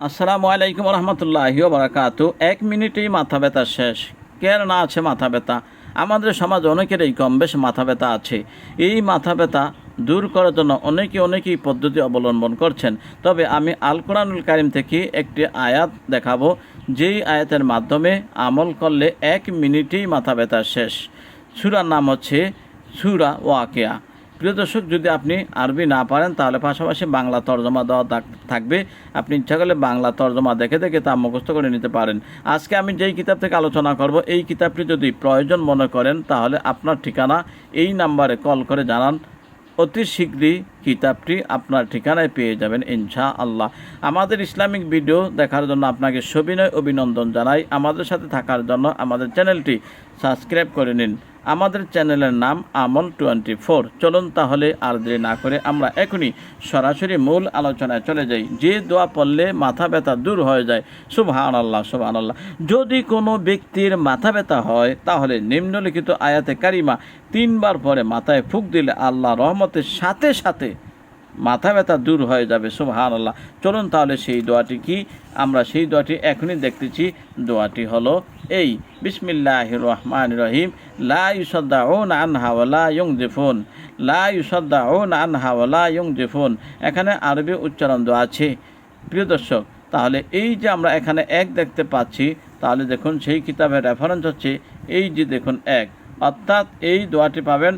আসসালামু আলাইকুম রহমতুল্লাহি বারাকাতু এক মিনিটেই মাথা ব্যথা শেষ। কের না আছে মাথা ব্যথা? আমাদের সমাজ অনেকেরই কম বেশ মাথা ব্যথা আছে। এই মাথা ব্যথা দূর করার জন্য অনেকে অনেকেই পদ্ধতি অবলম্বন করছেন। তবে আমি আল কোরআনুল কারিম থেকে একটি আয়াত দেখাবো। যেই আয়াতের মাধ্যমে আমল করলে এক মিনিটেই মাথা ব্যথা শেষ। সুরার নাম হচ্ছে সুরা ওয়াকেয়া। প্রিয় দর্শক, যদি আপনি আরবি না পারেন, তাহলে পাশাপাশি বাংলা তর্জমা দেওয়া থাকবে। আপনি ইচ্ছা করলে বাংলা তর্জমা দেখে দেখে তা মুখস্থ করে নিতে পারেন। আজকে আমি যেই কিতাব থেকে আলোচনা করব, এই কিতাবটি যদি প্রয়োজন মনে করেন, তাহলে আপনার ঠিকানা এই নাম্বারে কল করে জানান। অতি শীঘ্রই কিতাবটি আপনার ঠিকানায় পেয়ে যাবেন ইনশা আল্লাহ আমাদের ইসলামিক ভিডিও দেখার জন্য আপনাকে সবিনয় অভিনন্দন জানাই। আমাদের সাথে থাকার জন্য আমাদের চ্যানেলটি সাবস্ক্রাইব করে নিন। আমাদের চ্যানেলের নাম আমল টোয়েন্টি ফোর চলুন তাহলে আর দেরি না করে আমরা এখনই সরাসরি মূল আলোচনায় চলে যাই। যে দোয়া পড়লে মাথা ব্যথা দূর হয়ে যায় সুবহান আল্লাহ সুবহান আল্লাহ যদি কোনো ব্যক্তির মাথা ব্যথা হয়, তাহলে নিম্নলিখিত আয়াতে কারিমা তিনবার পরে মাথায় ফুক দিলে আল্লাহ রহমতের সাথে সাথে মাথা ব্যথা দূর হয়ে যাবে সুবহান আল্লাহ চলুন তাহলে সেই দোয়াটি কি? আমরা সেই দোয়াটি এখনই দেখতেছি। দোয়াটি হলো এই বিসমিল্লাহ রহমান রহিম, লা ইউসদ্দাউন আনহা ওয়ালা ইউংজিফুন, লা ইউসদ্দাউন আনহা ওয়ালা ইউংজিফুন। এখানে আরবি উচ্চারণ দেওয়া আছে। প্রিয় দর্শক, তাহলে এই যে আমরা এখানে এক দেখতে পাচ্ছি, তাহলে দেখুন সেই কিতাবের রেফারেন্স হচ্ছে এই যে দেখুন এক। অর্থাৎ এই দোয়াটি পাবেন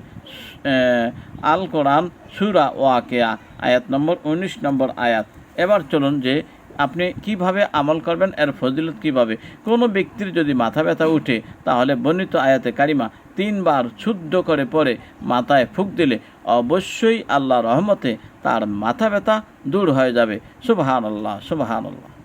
আল কোরআন, সুরা ওয়াকেয়া, আয়াত নম্বর উনিশ নম্বর আয়াত। এবার চলুন যে আপনি কীভাবে আমল করবেন, এর ফজিলত কীভাবে? কোনো ব্যক্তির যদি মাথা ব্যথা উঠে, তাহলে বর্ণিত আয়াতে কারিমা তিনবার শুদ্ধ করে পরে মাথায় ফুক দিলে অবশ্যই আল্লাহ রহমতে তার মাথা ব্যথা দূর হয়ে যাবে। সুবহান আল্লাহ সুবহান আল্লাহ